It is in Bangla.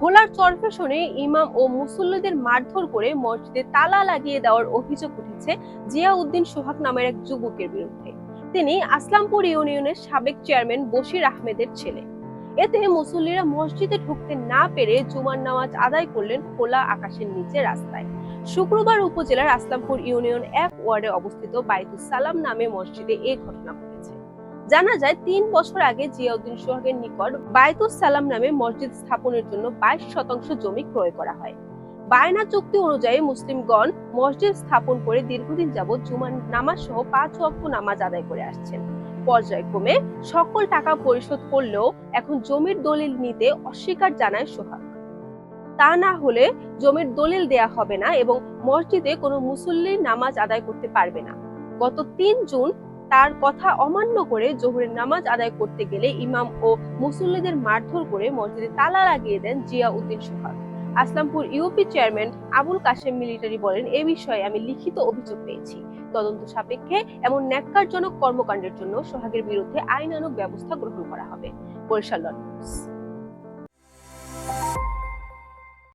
ভোলার চরফেশনে ইমাম ও মুসল্লিদের মারধর করে মসজিদে তালা লাগিয়ে দেওয়ার অভিযোগ উঠেছে জিয়াউদ্দিন সোহাগ নামের এক যুবকের বিরুদ্ধে। তিনি আসলামপুর ইউনিয়নের সাবেক চেয়ারম্যান বশির আহমেদের ছেলে। এতে মুসল্লিরা মসজিদে ঢুকতে না পেরে জুমার নামাজ আদায় করলেন খোলা আকাশের নিচে রাস্তায়। শুক্রবার উপজেলার আসলামপুর ইউনিয়ন এক ওয়ার্ডে অবস্থিত বাইতুস সালাম নামে মসজিদে এই ঘটনা ঘটেছে জানা যায় তিন বছর আগে জিয়াউদ্দিন সোহাগের নিকট বায়তুস সালাম নামে মসজিদ স্থাপনের জন্য বাইশ শতাংশ জমি ক্রয় করা হয়। বায়না চুক্তি অনুযায়ী মুসলিমগণ মসজিদ স্থাপন করে দীর্ঘদিন যাবৎ জুমার নামাজ সহ পাঁচ ওয়াক্ত নামাজ আদায় করে আসছেন। পর্যায়ক্রমে সকল টাকা পরিশোধ করলেও এখন জমির দলিল নিতে অস্বীকার জানায় সোহাগ। তা না হলে জমির দলিল দেয়া হবে না এবং মসজিদে কোনো মুসল্লির নামাজ আদায় করতে পারবে না। গত তিন জুন তার কথা অমান্য করে জোহরের নামাজ আদায় করতে গেলে ইমাম ও মুসল্লিদের মারধর করে মসজিদে তালা লাগিয়ে দেন Zia Uddin Sohag. Aslampur UP chairman Abul Kashem military বলেন, এ বিষয়ে আমি লিখিত অভিযোগ পেয়েছি। তদন্ত সাপেক্ষে এমন ন্যাক্কারজনক কর্মকাণ্ডের জন্য সোহাগের বিরুদ্ধে আইনানুগ ব্যবস্থা গ্রহণ করা হবে। বরিশাল।